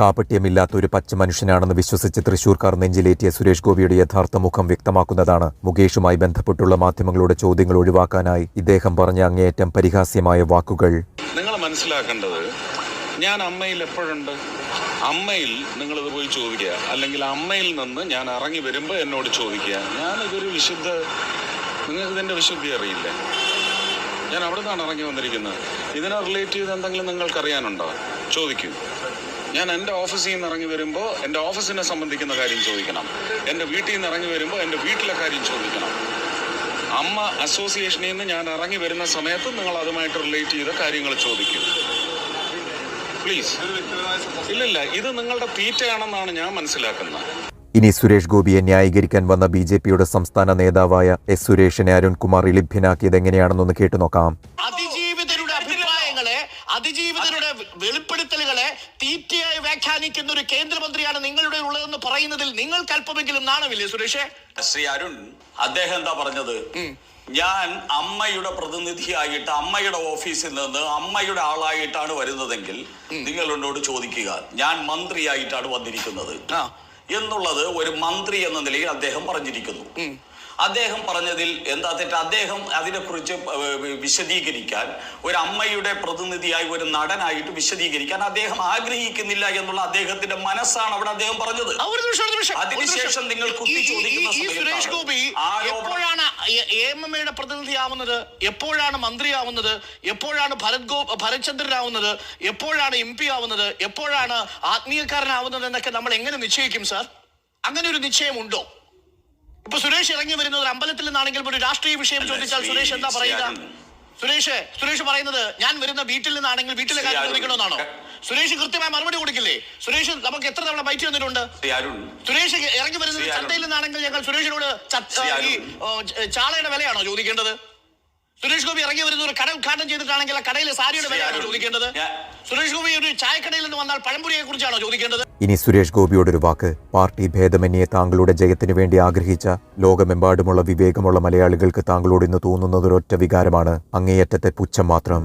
കാപട്യമില്ലാത്ത ഒരു പച്ച മനുഷ്യനാണെന്ന് വിശ്വസിച്ച് തൃശൂർക്കാർ നെഞ്ചിലേറ്റിയ സുരേഷ് ഗോപിയുടെ യഥാർത്ഥ മുഖം വ്യക്തമാക്കുന്നതാണ്. മുകേഷുമായി ബന്ധപ്പെട്ടുള്ള മാധ്യമങ്ങളുടെ ചോദ്യങ്ങൾ ഒഴിവാക്കാനായി ഇദ്ദേഹം പറഞ്ഞ അങ്ങേയറ്റം പരിഹാസ്യമായ വാക്കുകൾ. നിങ്ങൾ മനസ്സിലാക്കേണ്ടത് ഞാൻ അമ്മയിൽ എപ്പോഴുണ്ട്? അമ്മയിൽ നിങ്ങൾ ഇത് പോയി ചോദിക്കുക. അല്ലെങ്കിൽ അമ്മയിൽ നിന്ന് ഞാൻ ഇറങ്ങി വരുമ്പോൾ എന്നോട് ചോദിക്കുക. ഞാൻ ഇതൊരു വിശുദ്ധ നിങ്ങൾക്ക് ഇതിന്റെ വിശുദ്ധി അറിയില്ല? ഞാൻ അവിടെ നിന്നാണ് ഇറങ്ങി വന്നിരിക്കുന്നത്. ഇതിനെ റിലേറ്റ് ചെയ്ത് എന്തെങ്കിലും നിങ്ങൾക്ക് അറിയാനുണ്ടോ ചോദിക്കൂ. ഞാൻ എന്റെ ഓഫീസിൽ നിന്ന് ഇറങ്ങി വരുമ്പോൾ എന്റെ ഓഫീസിനെ സംബന്ധിക്കുന്ന കാര്യം ചോദിക്കണം. എന്റെ വീട്ടിൽ നിന്ന് ഇറങ്ങി വരുമ്പോൾ എന്റെ വീട്ടിലെ കാര്യം ചോദിക്കണം. അമ്മ അസോസിയേഷനിൽ നിന്ന് ഞാൻ ഇറങ്ങി വരുന്ന സമയത്ത് നിങ്ങൾ അതുമായിട്ട് റിലേറ്റ് ചെയ്ത കാര്യങ്ങൾ ചോദിക്കും. പ്ലീസ് ഇല്ലില്ല ഇത് നിങ്ങളുടെ തീറ്റയാണെന്നാണ് ഞാൻ മനസ്സിലാക്കുന്നത്. ഇനി സുരേഷ് ഗോപിയെ ന്യായീകരിക്കാൻ വന്ന ബി ജെ പിയുടെ സംസ്ഥാന നേതാവായ എസ് സുരേഷിനെ അരുൺകുമാർ ലഭ്യനാക്കിയത് എങ്ങനെയാണെന്നൊന്ന് കേട്ടുനോക്കാം അതിജീവിതരുടെ അഭിപ്രായങ്ങളെ അതിജീവിതരുടെ വെളിപ്പെടുത്തലുകളെ തീറ്റയായി വ്യാഖ്യാനിക്കുന്ന ഒരു കേന്ദ്രമന്ത്രിയാണ് നിങ്ങളുടെ ഉള്ളതെന്ന് പറയുന്നതിൽ നിങ്ങൾക്ക് അല്പമെങ്കിലും നാണമില്ലേ സുരേഷേ? ശ്രീ അരുൺ അദ്ദേഹം എന്താ പറഞ്ഞത്? ഞാൻ അമ്മയുടെ പ്രതിനിധിയായിട്ട് അമ്മയുടെ ഓഫീസിൽ നിന്ന് അമ്മയുടെ ആളായിട്ടാണ് വരുന്നതെങ്കിൽ നിങ്ങൾ എന്നോട് ചോദിക്കുക ഞാൻ മന്ത്രിയായിട്ടാണ് വന്നിരിക്കുന്നത്. എന്നുള്ളത് ഒരു മന്ത്രി എന്ന നിലയിൽ അദ്ദേഹം പറഞ്ഞിരിക്കുന്നു. അദ്ദേഹം പറഞ്ഞതിൽ എന്താ തെറ്റ്? അദ്ദേഹം അതിനെക്കുറിച്ച് വിശദീകരിക്കാൻ ഒരു അമ്മയുടെ പ്രതിനിധിയായി ഒരു നടനായിട്ട് വിശദീകരിക്കാൻ അദ്ദേഹം ആഗ്രഹിക്കുന്നില്ല എന്നുള്ള അദ്ദേഹത്തിന്റെ മനസ്സാണ് അവിടെ അദ്ദേഹം പറഞ്ഞത്. അതിനുശേഷം നിങ്ങൾ കുത്തി ചോദിക്കുന്ന സമയത്ത് സമയത്താണ് സുരേഷ് ഗോപി ആരോപണം- എപ്പോഴാണ് എ പ്രതിനിധിയാവുന്നത്? എപ്പോഴാണ് മന്ത്രിയാവുന്നത്? എപ്പോഴാണ് ഭരത് ഗോ ഭരത്ചന്ദ്രനാവുന്നത്? എപ്പോഴാണ് എം പി ആവുന്നത്? എപ്പോഴാണ് ആത്മീയക്കാരനാവുന്നത് എന്നൊക്കെ നമ്മൾ എങ്ങനെ നിശ്ചയിക്കും സാർ? അങ്ങനെ ഒരു നിശ്ചയമുണ്ടോ? ഇപ്പൊ സുരേഷ് ഇറങ്ങി വരുന്നത് ഒരു അമ്പലത്തിൽ നിന്നാണെങ്കിൽ ഒരു രാഷ്ട്രീയ വിഷയം ചോദിച്ചാൽ സുരേഷ് എന്താ പറയുക. സുരേഷ് സുരേഷ് പറയുന്നത് ഞാൻ വരുന്ന വീട്ടിൽ നിന്നാണെങ്കിൽ വീട്ടിലെ കാര്യം ചോദിക്കണമെന്നാണോ സുരേഷ് കൃത്യമായ മറുപടി കൊടുക്കില്ലേ? സുരേഷ് നമുക്ക് എത്ര തവണ ബൈറ്റ് വന്നിട്ടുണ്ട് സുരേഷ് ഇറങ്ങി വരുന്നത് ചന്തയിൽ നിന്നാണെങ്കിൽ ഞങ്ങൾ സുരേഷിനോട് ഈ ചാളയുടെ വിലയാണോ ചോദിക്കേണ്ടത്? സുരേഷ് ഗോപി ഇറങ്ങി വരുന്ന ഒരു കട ഉദ്ഘാടനം ചെയ്തിട്ടാണെങ്കിൽ ആ കടയിലെ സാരിയുടെ വിലയാണോ ചോദിക്കേണ്ടത്? സുരേഷ് ഗോപി ഒരു ചായക്കടയിൽ നിന്ന് വന്നാൽ പഴംപുരിയെ കുറിച്ചാണോ ചോദിക്കേണ്ടത്? ഇനി സുരേഷ് ഗോപിയോടൊരു വാക്ക്. പാർട്ടി ഭേദമന്യേ താങ്കളുടെ ജയത്തിനു വേണ്ടി ആഗ്രഹിച്ച ലോകമെമ്പാടുമുള്ള വിവേകമുള്ള മലയാളികൾക്ക് താങ്കളോട് ഇന്ന് തോന്നുന്നതൊരൊറ്റ വികാരമാണ്. അങ്ങേയറ്റത്തെ പുച്ഛം മാത്രം.